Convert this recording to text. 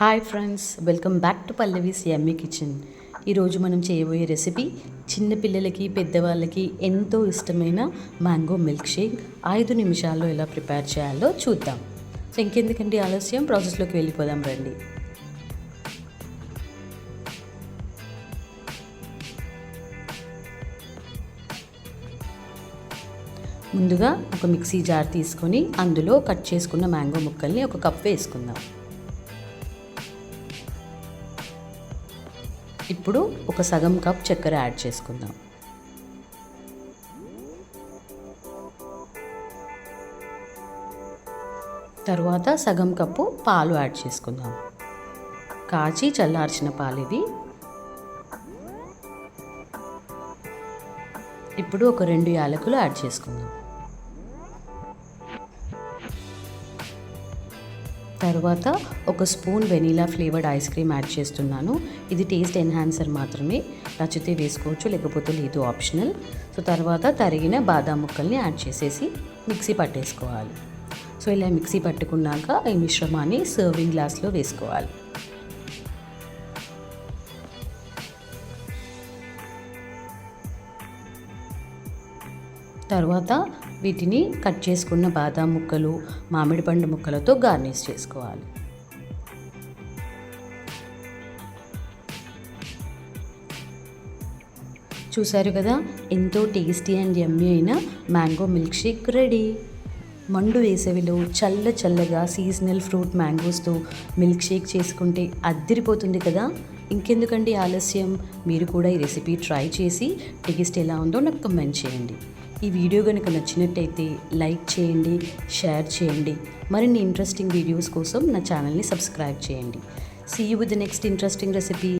Hi friends welcome back to Pallavi's yummy kitchen ఈరోజు మనం చేయబోయే రెసిపీ చిన్నపిల్లలకి పెద్దవాళ్ళకి ఎంతో ఇష్టమైన మ్యాంగో మిల్క్ షేక్ ఐదు నిమిషాల్లో ఎలా ప్రిపేర్ చేయాలో చూద్దాం. సో ఇంకెందుకండి ఆలస్యం? ప్రాసెస్లోకి వెళ్ళిపోదాం రండి. ముందుగా ఒక మిక్సీ జార్ తీసుకొని అందులో కట్ చేసుకున్న మ్యాంగో ముక్కల్ని ఒక కప్ వేసుకుందాం. ఇప్పుడు ఒక సగం కప్ చక్కెర యాడ్ చేసుకుందాం. తర్వాత సగం కప్పు పాలు యాడ్ చేసుకుందాం. కాచి చల్లార్చిన పాలు ఇవి ఇప్పుడు ఒక రెండు యాలకులు యాడ్ చేసుకుందాం. తర్వాత ఒక spoon vanilla flavoured ice cream add చేస్తున్నాను. ఇది టేస్ట్ ఎన్హాన్సర్ మాత్రమే. నచ్చితే వేసుకోవచ్చు లేకపోతే లేదు ఆప్షనల్. సో తర్వాత తరిగిన బాదాం ముక్కల్ని యాడ్ చేసేసి మిక్సీ పట్టేసుకోవాలి. సో ఇలా మిక్సీ పట్టుకున్నాక ఈ మిశ్రమాన్ని సర్వింగ్ గ్లాస్లో వేసుకోవాలి. తర్వాత వీటిని కట్ చేసుకున్న బాదాం ముక్కలు మామిడి పండు ముక్కలతో గార్నిష్ చేసుకోవాలి. చూశారు కదా ఎంతో టేస్టీ అండ్ యమ్మీ అయిన మ్యాంగో మిల్క్ షేక్ రెడీ. మండు వేసవిలో చల్ల చల్లగా సీజనల్ ఫ్రూట్ మ్యాంగోస్తో మిల్క్ షేక్ చేసుకుంటే అద్దిరిపోతుంది కదా. ఇంకెందుకండి ఆలస్యం? మీరు కూడా ఈ రెసిపీ ట్రై చేసి టేస్ట్ ఎలా ఉందో నాకు కమెంట్ చేయండి. ఈ వీడియో కనుక నచ్చినట్టయితే లైక్ చేయండి షేర్ చేయండి. మరిన్ని ఇంట్రెస్టింగ్ వీడియోస్ కోసం నా ఛానల్ని సబ్స్క్రైబ్ చేయండి. See you with the next interesting recipe